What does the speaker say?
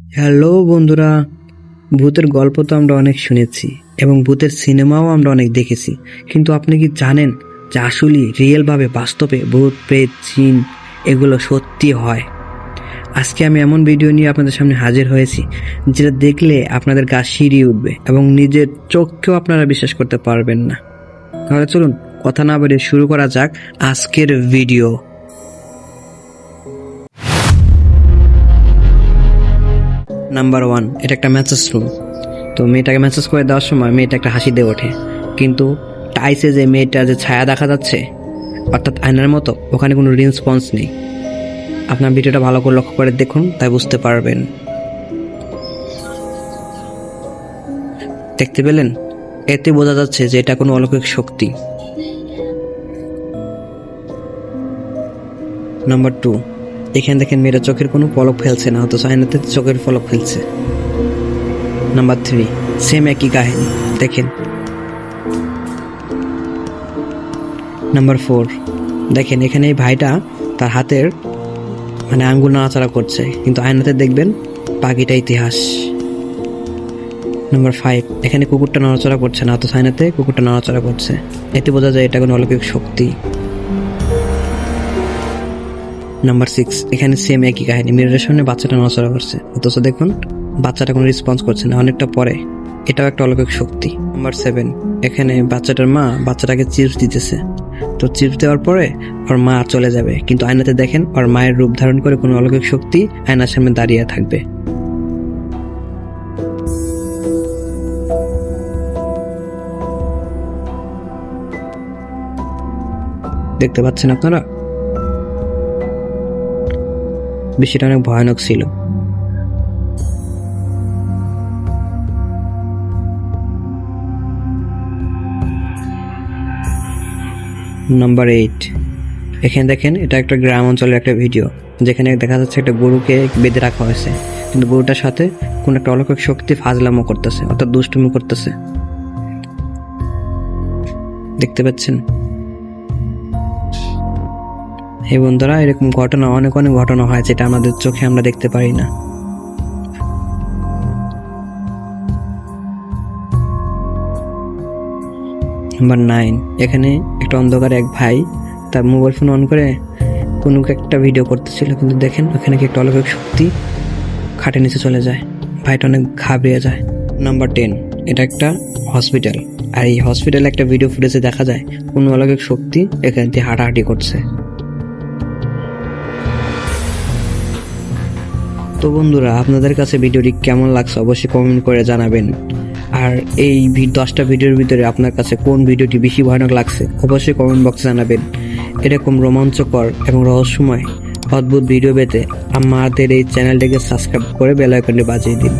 Hello বন্ধুরা, ভূতের গল্প তো আমরা অনেক শুনেছি এবং ভূতের সিনেমাও আমরা অনেক দেখেছি। কিন্তু আপনি কি জানেন যে আসলে রিয়েলভাবে, বাস্তবে ভূত, প্রেত, জিন এগুলো সত্যি হয়? আজকে আমি এমন ভিডিও নিয়ে আপনাদের সামনে হাজির হয়েছি যেটা দেখলে আপনাদের গা শিরিয়ে উঠবে এবং নিজের চোখকেও আপনারা বিশ্বাস করতে পারবেন না। তাহলে চলুন, কথা না বেরিয়ে শুরু করা যাক আজকের ভিডিও। নাম্বার ওয়ান এটা একটা ম্যাসেজ রুম তো মেয়েটাকে ম্যাসেজ করে দেওয়ার সময় মেয়েটা একটা হাসি দিয়ে ওঠে। কিন্তু টাইসে যে মেয়েটার যে ছায়া দেখা যাচ্ছে, অর্থাৎ আয়নার মতো, ওখানে কোনো রেসপন্স নেই। আপনার ভিডিওটা ভালো করে লক্ষ্য করে দেখুন, তাই বুঝতে পারবেন। দেখতে পেলেন? এতে বোঝা যাচ্ছে যে এটা কোনো অলৌকিক শক্তি। নাম্বার টু এখানে দেখেন মেয়েরা চোখের কোনো পলক ফেলছে না অথচ আয়নাতে চোখের পলক ফেলছে। নাম্বার থ্রি সেম একই কাহিনী, দেখেন। নাম্বার ফোর দেখেন, এখানে এই ভাইটা তার হাতের মানে আঙ্গুল নাড়াচাড়া করছে, কিন্তু আয়নাতে দেখবেন পাখিটা ইতিহাস। নাম্বার ফাইভ এখানে কুকুরটা নড়াচড়া করছে না অথচ আয়নাতে কুকুরটা নড়াচড়া করছে। এতে বোঝা যায় এটা কোনো অলৌকিক শক্তি। নাম্বার সিক্স এখানে সেম একই কাহিনী। মিররের সামনে বাচ্চাটা নড়াচড়া করছে। অথচ দেখুন, বাচ্চাটা কোনো রেসপন্স করছে না। অনেকটা পরে। এটাও একটা অলৌকিক শক্তি। নাম্বার সেভেন এখানে বাচ্চাটার মা বাচ্চাটাকে চিপস দিতেছে। তো চিপস দেওয়ার পরে ওর মা চলে যাবে। কিন্তু আয়নাতে দেখেন, ওর মায়ের রূপ ধারণ করে কোনো অলৌকিক শক্তি আয়নার সামনে দাঁড়িয়ে থাকবে। দেখতে পাচ্ছেন আপনারা? বিষয়টা অনেক ভয়ানক ছিল। নাম্বার এইট এখানে দেখেন, এটা একটা গ্রাম অঞ্চলের একটা ভিডিও যেখানে দেখা যাচ্ছে একটা গরুকে বেঁধে রাখা হয়েছে। কিন্তু গরুটার সাথে কোনো একটা অলৌকিক শক্তি ফাজলামো করতেছে, অর্থাৎ দুষ্টুমি করতেছে। দেখতে পাচ্ছেন? এই বন্ধুরা, এরকম ঘটনা, অনেক অনেক ঘটনা হয় যেটা আমাদের চোখে আমরা দেখতে পারি না। নাম্বার নাইন এখানে একটা অন্ধকারে এক ভাই তার মোবাইল ফোন অন করে কোনো একটা ভিডিও করতেছিল, কিন্তু দেখেন ওখানে কি একটা অলৌকিক শক্তি খাটে নিচে চলে যায়। ভাইটা অনেক ঘাবড়িয়ে যায়। নাম্বার টেন এটা একটা হসপিটাল আর এই হসপিটালে একটা ভিডিও ফুটেজে দেখা যায়, কোনো অলৌকিক শক্তি এখান দিয়ে হাঁটাহাঁটি করছে। তো বন্ধুরা, আপনাদের কাছে ভিডিওটি কেমন লাগছে অবশ্যই কমেন্ট করে জানাবেন। আর এই দশটা ভিডিওর ভিতরে আপনার কাছে কোন ভিডিওটি বেশি ভয়ানক লাগছে অবশ্যই কমেন্ট বক্সে জানাবেন। এরকম রোমাঞ্চকর এবং রহস্যময়, অদ্ভুত ভিডিও পেতে আমাদের এই চ্যানেলটিকে সাবস্ক্রাইব করে বেল আইকনটি বাজিয়ে দিন।